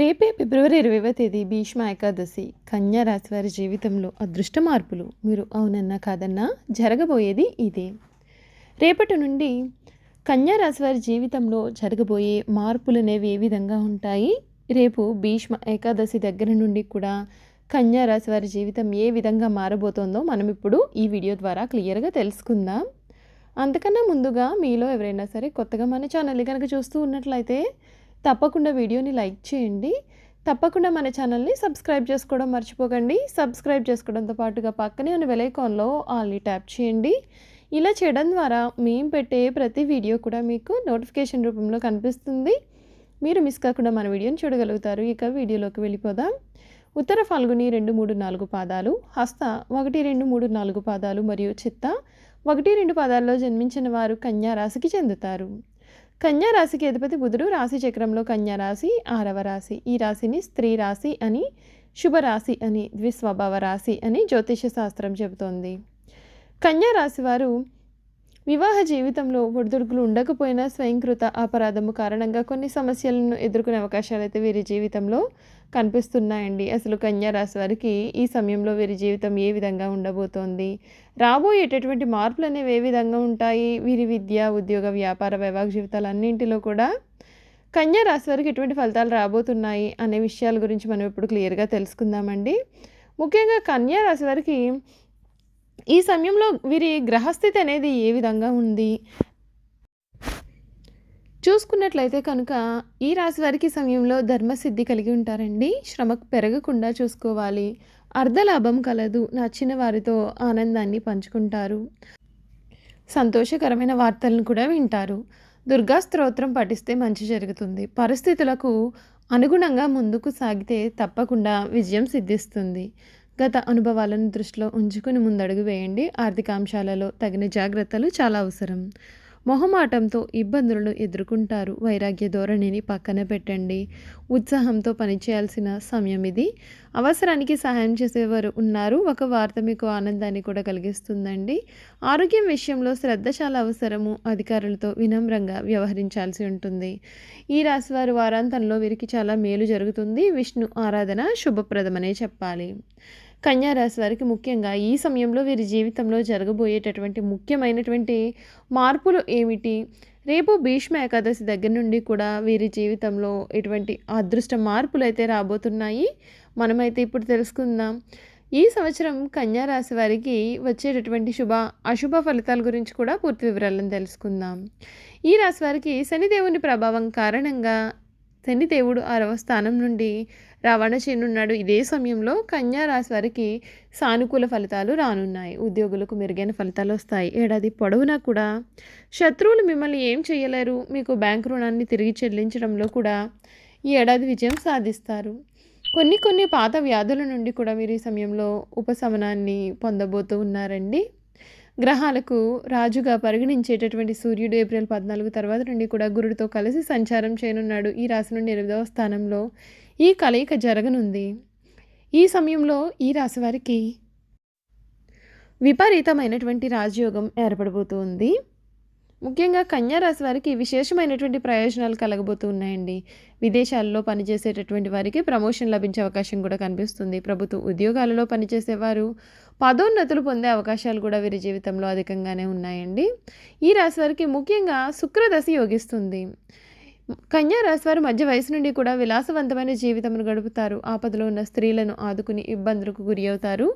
రేపే ఫిబ్రవరి ఇరవైవ తేదీ భీష్మ ఏకాదశి కన్యా రాశి వారి జీవితంలో అదృష్ట మార్పులు. మీరు అవునన్నా కాదన్నా జరగబోయేది ఇదే. రేపటి నుండి కన్యా రాశి వారి జీవితంలో జరగబోయే మార్పులు అనేవి ఏ విధంగా ఉంటాయి? రేపు భీష్మ ఏకాదశి దగ్గర నుండి కూడా కన్యా రాశి వారి జీవితం ఏ విధంగా మారబోతోందో మనం ఇప్పుడు ఈ వీడియో ద్వారా క్లియర్గా తెలుసుకుందాం. అంతకన్నా ముందుగా మీలో ఎవరైనా సరే కొత్తగా మన ఛానల్ కనుక చూస్తూ ఉన్నట్లయితే తప్పకుండా వీడియోని లైక్ చేయండి. తప్పకుండా మన ఛానల్ని సబ్స్క్రైబ్ చేసుకోవడం మర్చిపోకండి. సబ్స్క్రైబ్ చేసుకోవడంతో పాటుగా పక్కనే ఉన్న వెలైకాన్లో ఆల్ని ట్యాప్ చేయండి. ఇలా చేయడం ద్వారా మేము పెట్టే ప్రతి వీడియో కూడా మీకు నోటిఫికేషన్ రూపంలో కనిపిస్తుంది. మీరు మిస్ కాకుండా మన వీడియోని చూడగలుగుతారు. ఇక వీడియోలోకి వెళ్ళిపోదాం. ఉత్తర ఫాల్గుని రెండు మూడు నాలుగు పాదాలు హస్త ఒకటి రెండు మూడు నాలుగు పాదాలు మరియు చిత్త ఒకటి రెండు పాదాల్లో జన్మించిన వారు కన్యా రాశికి చెందుతారు. కన్యా రాశికి అధిపతి బుధుడు రాశి చక్రంలో కన్యా రాశి ఆరవ రాశి. ఈ రాశిని స్త్రీ రాశి అని శుభరాశి అని ద్విస్వభావ రాశి అని జ్యోతిష శాస్త్రం చెబుతోంది. కన్యా రాశి వారు వివాహ జీవితంలో ఒడిదుడుకులు ఉండకపోయినా స్వయంకృత అపరాధము కారణంగా కొన్ని సమస్యలను ఎదుర్కొనే అవకాశాలు అయితే వీరి జీవితంలో కనిపిస్తున్నాయండి. అసలు కన్యా రాశి వారికి ఈ సమయంలో వీరి జీవితం ఏ విధంగా ఉండబోతోంది? రాబోయేటటువంటి మార్పులు అనేవి ఏ విధంగా ఉంటాయి? వీరి విద్య ఉద్యోగ వ్యాపార వైవాహిక జీవితాలు అన్నింటిలో కూడా కన్యా రాశి వారికి ఎటువంటి ఫలితాలు రాబోతున్నాయి అనే విషయాల గురించి మనం ఇప్పుడు క్లియర్గా తెలుసుకుందామండి. ముఖ్యంగా కన్యా రాశి వారికి ఈ సమయంలో వీరి గ్రహస్థితి అనేది ఏ విధంగా ఉంది? చూసుకున్నట్లయితే కనుక ఈ రాశి వారికి సమయంలో ధర్మసిద్ధి కలిగి ఉంటారండి. శ్రమ పెరగకుండా చూసుకోవాలి. అర్ధలాభం కలదు. నచ్చిన వారితో ఆనందాన్ని పంచుకుంటారు. సంతోషకరమైన వార్తలను కూడా వింటారు. దుర్గా స్తోత్రం పఠిస్తే మంచి జరుగుతుంది. పరిస్థితులకు అనుగుణంగా ముందుకు సాగితే తప్పకుండా విజయం సిద్ధిస్తుంది. గత అనుభవాలను దృష్టిలో ఉంచుకుని ముందడుగు వేయండి. ఆర్థిక అంశాలలో తగిన జాగ్రత్తలు చాలా అవసరం. మొహమాటంతో ఇబ్బందులను ఎదుర్కొంటారు. వైరాగ్య ధోరణిని పక్కన పెట్టండి. ఉత్సాహంతో పనిచేయాల్సిన సమయం ఇది. అవసరానికి సహాయం చేసేవారు ఉన్నారు. ఒక వార్త మీకు ఆనందాన్ని కూడా కలిగిస్తుందండి. ఆరోగ్యం విషయంలో శ్రద్ధ చాలా అవసరము. అధికారులతో వినమ్రంగా వ్యవహరించాల్సి ఉంటుంది. ఈ రాశివారి వారాంతంలో వీరికి చాలా మేలు జరుగుతుంది. విష్ణు ఆరాధన శుభప్రదమనే చెప్పాలి. కన్యారాశి వారికి ముఖ్యంగా ఈ సమయంలో వీరి జీవితంలో జరగబోయేటటువంటి ముఖ్యమైనటువంటి మార్పులు ఏమిటి? రేపు భీష్మ ఏకాదశి దగ్గర నుండి కూడా వీరి జీవితంలో ఎటువంటి అదృష్ట మార్పులు అయితే రాబోతున్నాయి? మనమైతే ఇప్పుడు తెలుసుకుందాం. ఈ సంవత్సరం కన్యారాశి వారికి వచ్చేటటువంటి శుభ అశుభ ఫలితాల గురించి కూడా పూర్తి వివరాలను తెలుసుకుందాం. ఈ రాశి వారికి శనిదేవుని ప్రభావం కారణంగా శనిదేవుడు ఆరవ స్థానం నుండి రవాణా చేయనున్నాడు. ఇదే సమయంలో కన్యా రాశి వారికి సానుకూల ఫలితాలు రానున్నాయి. ఉద్యోగులకు మెరుగైన ఫలితాలు వస్తాయి. ఏడాది పొడవునా కూడా శత్రువులు మిమ్మల్ని ఏం చేయలేరు. మీకు బ్యాంక్ రుణాన్ని తిరిగి చెల్లించడంలో కూడా ఈ ఏడాది విజయం సాధిస్తారు. కొన్ని కొన్ని పాత వ్యాధుల నుండి కూడా మీరు ఈ సమయంలో ఉపశమనాన్ని పొందబోతూ ఉన్నారండి. గ్రహాలకు రాజుగా పరిగణించేటటువంటి సూర్యుడు ఏప్రిల్ పద్నాలుగు తర్వాత నుండి కూడా గురుడితో కలిసి సంచారం చేయనున్నాడు. ఈ రాశి నుండి ఎనిమిదవ స్థానంలో ఈ కలయిక జరగనుంది. ఈ సమయంలో ఈ రాశి వారికి విపరీతమైనటువంటి రాజయోగం ఏర్పడబోతుంది. ముఖ్యంగా కన్యా రాశి వారికి విశేషమైనటువంటి ప్రయోజనాలు కలగబోతూ ఉన్నాయండి విదేశాల్లో పనిచేసేటటువంటి వారికి ప్రమోషన్ లభించే అవకాశం కూడా కనిపిస్తుంది. ప్రభుత్వ ఉద్యోగాలలో పనిచేసేవారు పదోన్నతులు పొందే అవకాశాలు కూడా వీరి జీవితంలో అధికంగానే ఉన్నాయండి. ఈ రాశి వారికి ముఖ్యంగా శుక్రదశ యోగిస్తుంది. కన్యా రాశివారు మధ్య వయసు నుండి కూడా విలాసవంతమైన జీవితమును గడుపుతారు. ఆపదలో ఉన్న స్త్రీలను ఆదుకుని ఇబ్బందులకు గురి అవుతారు.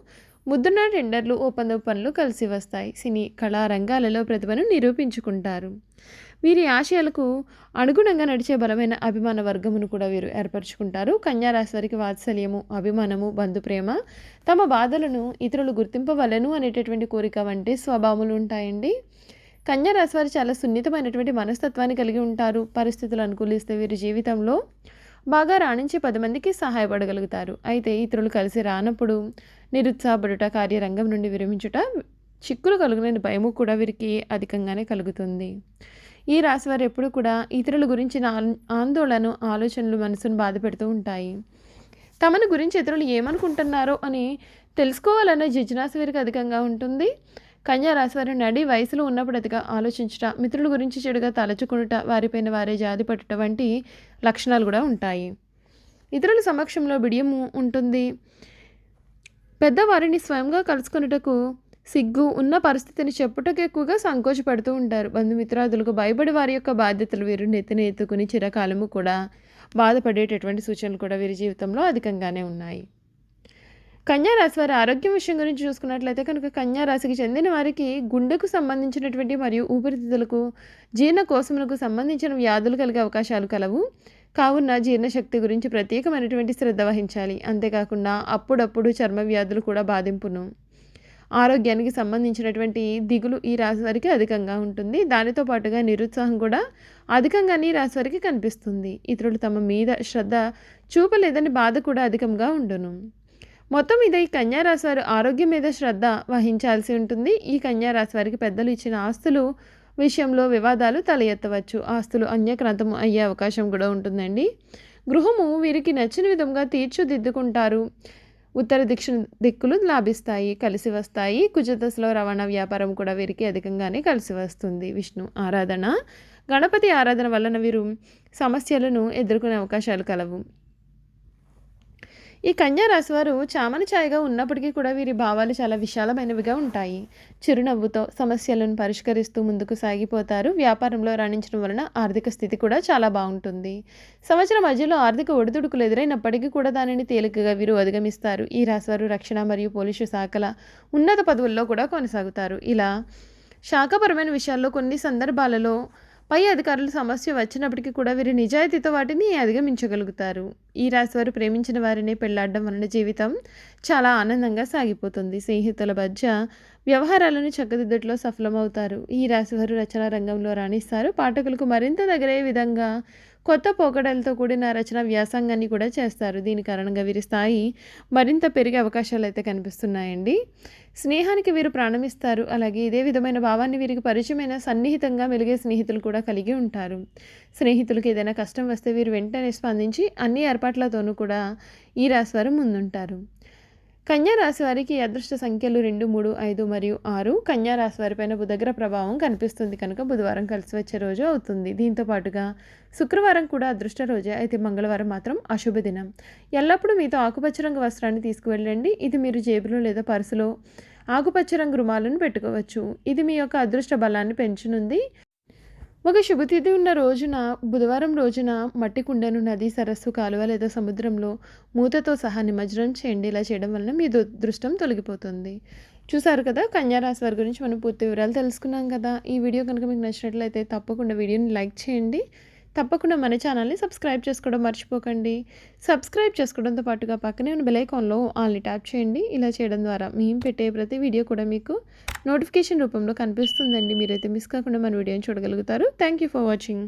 ముద్దున్న టెండర్లు ఒప్పంద పనులు కలిసి వస్తాయి. సినీ కళా రంగాలలో ప్రతిభను నిరూపించుకుంటారు. వీరి ఆశయాలకు అనుగుణంగా నడిచే బలమైన అభిమాన వర్గమును కూడా వీరు ఏర్పరచుకుంటారు. కన్యారాశి వారికి వాత్సల్యము అభిమానము బంధుప్రేమ తమ బాధలను ఇతరులు గుర్తింపవలను అనేటటువంటి కోరిక వంటి స్వభావములు ఉంటాయండి. కన్యా రాశి వారు చాలా సున్నితమైనటువంటి మనస్తత్వాన్ని కలిగి ఉంటారు. పరిస్థితులు అనుకూలిస్తే వీరి జీవితంలో బాగా రాణించి పది మందికి సహాయపడగలుగుతారు. అయితే ఇతరులు కలిసి రానప్పుడు నిరుత్సాహపడుట కార్యరంగం నుండి విరమించుట చిక్కులు కలుగునని భయము కూడా వీరికి అధికంగానే కలుగుతుంది. ఈ రాశి వారు ఎప్పుడు కూడా ఇతరుల గురించిన ఆందోళన ఆలోచనలు మనసును బాధ పెడుతూ ఉంటాయి. తమను గురించి ఇతరులు ఏమనుకుంటున్నారో అని తెలుసుకోవాలనే జిజ్ఞాస వీరికి అధికంగా ఉంటుంది. కన్యా రాశివారి నడి వయసులో ఉన్నప్పుడు అదిగా ఆలోచించుట మిత్రుల గురించి చెడుగా తలచుకునుట వారిపైన వారే జాతి పట్టుట వంటి లక్షణాలు కూడా ఉంటాయి. ఇతరుల సమక్షంలో బిడియము ఉంటుంది. పెద్దవారిని స్వయంగా కలుసుకున్నటకు సిగ్గు ఉన్న పరిస్థితిని చెప్పుటకు ఎక్కువగా సంకోచపడుతూ ఉంటారు. బంధుమిత్రాదులకు భయపడి వారి యొక్క బాధ్యతలు వీరు నెత్తిన ఎత్తుకుని చిరకాలము కూడా బాధపడేటటువంటి సూచనలు కూడా వీరి జీవితంలో అధికంగానే ఉన్నాయి. కన్యా రాశి వారి ఆరోగ్యం విషయం గురించి చూసుకున్నట్లయితే కనుక కన్యా రాశికి చెందిన వారికి గుండెకు సంబంధించినటువంటి మరియు ఊపిరితిత్తులకు జీర్ణకోశములకు సంబంధించిన వ్యాధులు కలిగే అవకాశాలు కలవు. కావున జీర్ణశక్తి గురించి ప్రత్యేకమైనటువంటి శ్రద్ధ వహించాలి. అంతేకాకుండా అప్పుడప్పుడు చర్మ వ్యాధులు కూడా బాధింపును. ఆరోగ్యానికి సంబంధించినటువంటి దిగులు ఈ రాశి వారికి అధికంగా ఉంటుంది. దానితో పాటుగా నిరుత్సాహం కూడా అధికంగా ఈ రాశి వారికి కనిపిస్తుంది. ఇతరులు తమ మీద శ్రద్ధ చూపలేదని బాధ కూడా అధికంగా ఉండును. మొత్తం మీద ఈ కన్యారాశి వారు ఆరోగ్యం మీద శ్రద్ధ వహించాల్సి ఉంటుంది. ఈ కన్యారాశి వారికి పెద్దలు ఇచ్చిన ఆస్తులు విషయంలో వివాదాలు తల ఎత్తవచ్చు ఆస్తులు అన్యక్రాంతం అయ్యే అవకాశం కూడా ఉంటుందండి. గృహము వీరికి నచ్చిన విధంగా తీర్చిదిద్దుకుంటారు. ఉత్తర దిక్ష దిక్కులు లాభిస్తాయి కలిసి వస్తాయి. కుజదశలో రవాణా వ్యాపారం కూడా వీరికి అధికంగానే కలిసి వస్తుంది. విష్ణు ఆరాధన. గణపతి ఆరాధన వలన వీరు సమస్యలను ఎదుర్కొనే అవకాశాలు కలవు. ఈ కన్యా రాశి వారు చామన ఛాయగా ఉన్నప్పటికీ కూడా వీరి భావాలు చాలా విశాలమైనవిగా ఉంటాయి. చిరునవ్వుతో సమస్యలను పరిష్కరిస్తూ ముందుకు సాగిపోతారు. వ్యాపారంలో రాణించడం వలన ఆర్థిక స్థితి కూడా చాలా బాగుంటుంది. సంవత్సరం మధ్యలో ఆర్థిక ఒడిదుడుకులు ఎదురైనప్పటికీ కూడా దానిని తేలికగా వీరు అధిగమిస్తారు. ఈ రాశివారు రక్షణ మరియు పోలీసు శాఖల ఉన్నత పదవుల్లో కూడా కొనసాగుతారు. ఇలా శాఖపరమైన విషయాల్లో కొన్ని సందర్భాలలో పై అధికారులు సమస్య వచ్చినప్పటికీ కూడా వీరి నిజాయితీతో వాటిని అధిగమించగలుగుతారు. ఈ రాశి వారు ప్రేమించిన వారిని పెళ్ళాడడం వలన జీవితం చాలా ఆనందంగా సాగిపోతుంది. స్నేహితుల మధ్య వ్యవహారాలను చక్కదిద్దట్లో సఫలమవుతారు. ఈ రాశి వారు రచనా రంగంలో రాణిస్తారు. పాఠకులకు మరింత దగ్గరయ్యే విధంగా కొత్త పోకడలతో కూడిన రచన వ్యాసంగాన్ని కూడా చేస్తారు. దీని కారణంగా వీరి స్థాయి మరింత పెరిగే అవకాశాలు అయితే కనిపిస్తున్నాయండి. స్నేహానికి వీరు ప్రాణమిస్తారు. అలాగే ఇదే విధమైన భావాన్ని వీరికి పరిచయమైన సన్నిహితంగా మెలిగే స్నేహితులు కూడా కలిగి ఉంటారు. స్నేహితులకు ఏదైనా కష్టం వస్తే వీరు వెంటనే స్పందించి అన్ని ఏర్పాట్లతోనూ కూడా ఈ రాశివారు ముందుంటారు. రాశి వారికి అదృష్ట సంఖ్యలు రెండు మూడు ఐదు మరియు ఆరు. కన్యా రాశి వారిపైన బుధగ్ర ప్రభావం కనిపిస్తుంది కనుక బుధవారం కలిసి వచ్చే రోజు అవుతుంది. దీంతో పాటుగా శుక్రవారం కూడా అదృష్ట రోజే. అయితే మంగళవారం మాత్రం అశుభ దినం. ఎల్లప్పుడూ మీతో ఆకుపచ్చ రంగు వస్త్రాన్ని తీసుకువెళ్ళండి. ఇది మీరు జేబులో లేదా పర్సులో ఆకుపచ్చ రంగు రుమాలను పెట్టుకోవచ్చు. ఇది మీ యొక్క అదృష్ట బలాన్ని పెంచునుంది. ఒక శుభతిథి ఉన్న రోజున బుధవారం రోజున మట్టి కుండను నది సరస్సు కాలువ లేదా సముద్రంలో మూతతో సహా నిమజ్జనం చేయండి. ఇలా చేయడం వలన మీ దురదృష్టం తొలగిపోతుంది. చూసారు కదా కన్యారాశి వారి గురించి మనం పూర్తి వివరాలు తెలుసుకున్నాం కదా. ఈ వీడియో కనుక మీకు నచ్చినట్లయితే తప్పకుండా వీడియోని లైక్ చేయండి. తప్పకుండా మన ఛానల్ని సబ్స్క్రైబ్ చేసుకోవడం మర్చిపోకండి. సబ్స్క్రైబ్ చేసుకోవడంతో పాటుగా పక్కనే ఉన్న బెలైకాన్లో ఆల్ని ట్యాప్ చేయండి. ఇలా చేయడం ద్వారా మేము పెట్టే ప్రతి వీడియో కూడా మీకు నోటిఫికేషన్ రూపంలో కనిపిస్తుందండి. మీరైతే మిస్ కాకుండా మన వీడియోని చూడగలుగుతారు. Thank you for watching.